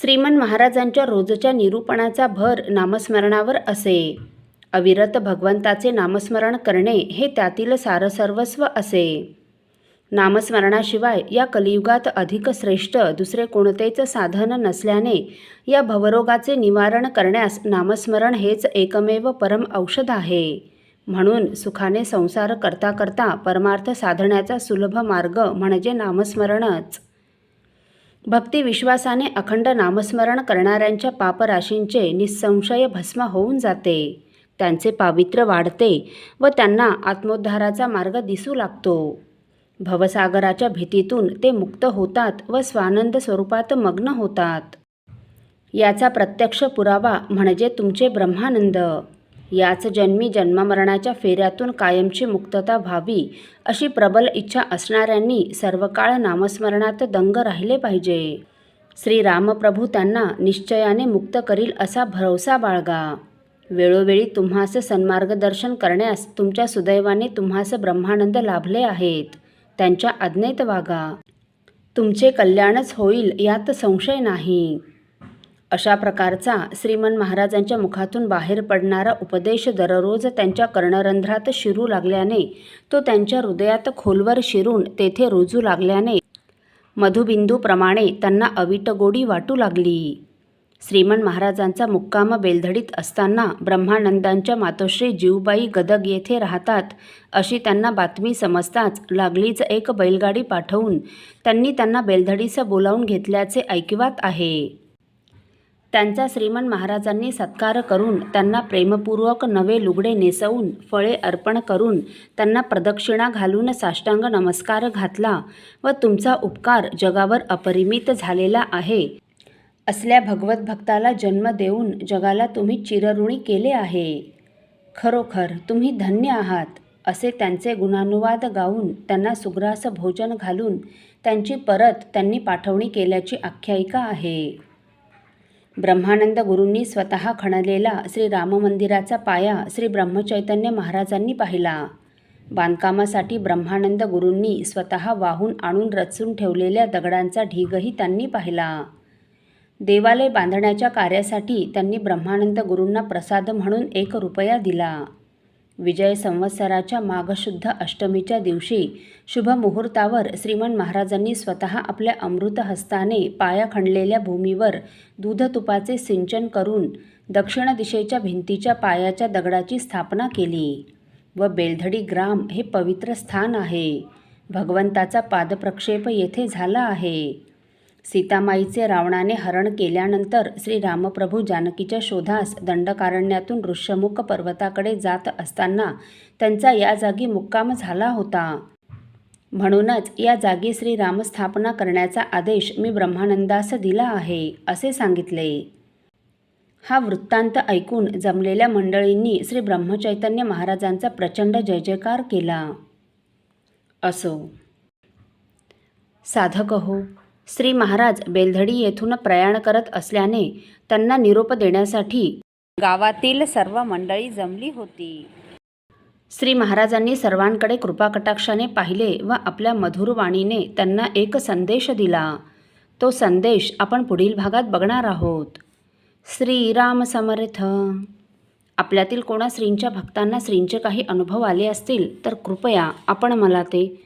श्रीमन महाराजांच्या रोजच्या निरूपणाचा भर नामस्मरणावर असे. अविरत भगवंताचे नामस्मरण करणे हे त्यातील सारसर्वस्व असे. नामस्मरणाशिवाय या कलियुगात अधिक श्रेष्ठ दुसरे कोणतेच साधन नसल्याने या भवरोगाचे निवारण करण्यास नामस्मरण हेच एकमेव परम औषध आहे. म्हणून सुखाने संसार करता करता परमार्थ साधण्याचा सुलभ मार्ग म्हणजे नामस्मरणच. भक्ती विश्वासाने अखंड नामस्मरण करणाऱ्यांच्या पापराशींचे निसंशय भस्म होऊन जाते. त्यांचे पावित्र्य वाढते व त्यांना आत्मोद्धाराचा मार्ग दिसू लागतो. भवसागराच्या भीतीतून ते मुक्त होतात व स्वानंद स्वरूपात मग्न होतात. याचा प्रत्यक्ष पुरावा म्हणजे तुमचे ब्रह्मानंद. याच जन्मी जन्ममरणाच्या फेऱ्यातून कायमची मुक्तता व्हावी अशी प्रबल इच्छा असणाऱ्यांनी सर्वकाळ नामस्मरणात दंग राहिले पाहिजे. श्रीरामप्रभू त्यांना निश्चयाने मुक्त करील असा भरवसा बाळगा. वेळोवेळी तुम्हास सन्मार्गदर्शन करण्यास तुमच्या सुदैवाने तुम्हास ब्रह्मानंद लाभले आहेत. त्यांच्या आज्ञेत वागा. तुमचे कल्याणच होईल यात संशय नाही. अशा प्रकारचा श्रीमन महाराजांच्या मुखातून बाहेर पडणारा उपदेश दररोज त्यांच्या कर्णरंध्रात शिरू लागल्याने तो त्यांच्या हृदयात खोलवर शिरून तेथे रुजू लागल्याने मधुबिंदूप्रमाणे त्यांना अविट गोडी वाटू लागली. श्रीमन महाराजांचा मुक्काम बेलधडीत असताना ब्रह्मानंदांच्या मातोश्री जीवबाई गदग येथे राहतात अशी त्यांना बातमी समजताच लागलीच एक बैलगाडी पाठवून त्यांनी त्यांना बेलधडीस बोलावून घेतल्याचे ऐकिवात आहे. त्यांचा श्रीमंत महाराजांनी सत्कार करून त्यांना प्रेमपूर्वक नवे लुगडे नेसवून फळे अर्पण करून त्यांना प्रदक्षिणा घालून साष्टांग नमस्कार घातला व तुमचा उपकार जगावर अपरिमित झालेला आहे. असल्या भगवत भक्ताला जन्म देऊन जगाला तुम्ही चिरऋणी केले आहे. खरोखर तुम्ही धन्य आहात. असे त्यांचे गुणानुवाद गाऊन त्यांना सुग्रास भोजन घालून त्यांची परत त्यांनी पाठवणी केल्याची आख्यायिका आहे. ब्रह्मानंद गुरूंनी स्वतः खणलेला श्री राममंदिराचा पाया श्री ब्रह्मचैतन्य महाराजांनी पाहिला. बांधकामासाठी ब्रह्मानंद गुरूंनी स्वतः वाहून आणून रचून ठेवलेल्या दगडांचा ढीगही त्यांनी पाहिला. देवालय बांधण्याच्या कार्यासाठी त्यांनी ब्रह्मानंद गुरूंना प्रसाद म्हणून एक रुपया दिला. विजय संवत्सराच्या माघशुद्ध अष्टमीच्या दिवशी शुभ मुहूर्तावर श्रीमन महाराजांनी स्वतः आपल्या अमृतहस्ताने पाया खणलेल्या भूमीवर दूधतुपाचे सिंचन करून दक्षिण दिशेच्या भिंतीच्या पायाच्या दगडाची स्थापना केली व बेलधडी ग्राम हे पवित्र स्थान आहे. भगवंताचा पादप्रक्षेप येथे झाला आहे. सीतामाईचे रावणाने हरण केल्यानंतर श्री रामप्रभू जानकीच्या शोधास दंडकारण्यातून ऋष्यमुख पर्वताकडे जात असताना त्यांचा या जागी मुक्काम झाला होता. म्हणूनच या जागी श्री रामस्थापना करण्याचा आदेश मी ब्रह्मानंदास दिला आहे असे सांगितले. हा वृत्तांत ऐकून जमलेल्या मंडळींनी श्री ब्रह्मचैतन्य महाराजांचा प्रचंड जय जयकार केला. असो. साधक हो. श्री महाराज बेलधडी येथून प्रयाण करत असल्याने त्यांना निरोप देण्यासाठी गावातील सर्व मंडळी जमली होती. श्री महाराजांनी सर्वांकडे कृपाकटाक्षाने पाहिले व आपल्या मधुर वाणीने त्यांना एक संदेश दिला. तो संदेश आपण पुढील भागात बघणार आहोत. श्रीराम समर्थ. आपल्यातील कोणा श्रींच्या भक्तांना श्रींचे काही अनुभव आले असतील तर कृपया आपण मला ते